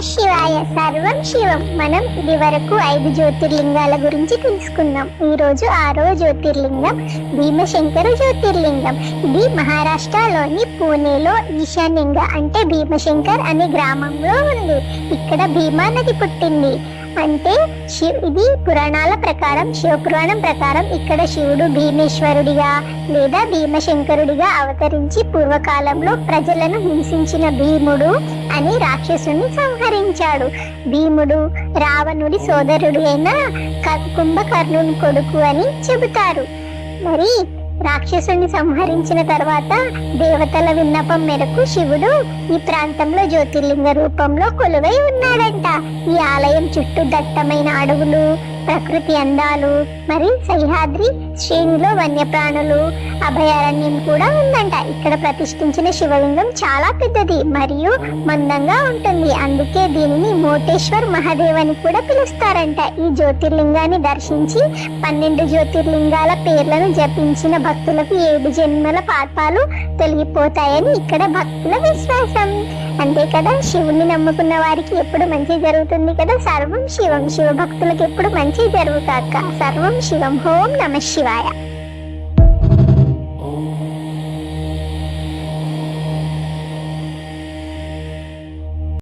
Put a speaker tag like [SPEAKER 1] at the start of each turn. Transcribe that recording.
[SPEAKER 1] శివాయ సర్వం శివం. మనం ఇది వరకు ఐదు జ్యోతిర్లింగాల గురించి తెలుసుకున్నాం. ఈ రోజు ఆరో జ్యోతిర్లింగం భీమశంకర జ్యోతిర్లింగం. ఇది మహారాష్ట్రలోని పూణేలో ఈశాన్యంగా అంటే భీమశంకర్ అనే గ్రామంలో ఉంది. ఇక్కడ భీమా నది పుట్టింది. అంటే ఇది పురాణాల ప్రకారం శివపురాణం ప్రకారం ఇక్కడ శివుడు భీమేశ్వరుడిగా లేదా భీమశంకరుడిగా అవతరించి పూర్వకాలంలో ప్రజలను హింసించిన భీముడు అని రాక్షసుని సంహరించాడు. భీముడు రావణుడి సోదరుడు అయిన క- కుంభకర్ణుని కొడుకు అని చెబుతారు. మరి రాక్షసుని సంహరించిన తర్వాత దేవతల విన్నపం మేరకు శివుడు ఈ ప్రాంతంలో జ్యోతిర్లింగ రూపంలో కొలువై ఉన్నాడంట. ఈ ఆలయం చుట్టూ దట్టమైన అడవులు ప్రకృతి అందాలు మరి సహ్యాద్రి శ్రేణిలో వన్యప్రాణులు అభయారణ్యం కూడా ఉందంట. ఇక్కడ ప్రతిష్ఠించిన శివలింగం చాలా పెద్దది మరియు మందంగా ఉంటుంది. అందుకే దీనిని మోటేశ్వర్ మహాదేవ్ అని కూడా పిలుస్తారంట. ఈ జ్యోతిర్లింగాన్ని దర్శించి పన్నెండు జ్యోతిర్లింగాల పేర్లను జపించిన భక్తులకు ఏడు జన్మల పాపాలు తొలగిపోతాయని ఇక్కడ భక్తుల విశ్వాసం. అంతే కదా? శివుణ్ణి నమ్ముకున్న వారికి ఎప్పుడు మంచి జరుగుతుంది కదా? సర్వం శివం. శివ భక్తులకు ఎప్పుడు మంచి జరుగుతాక? సర్వం శివం. హోం నమ శివాయ.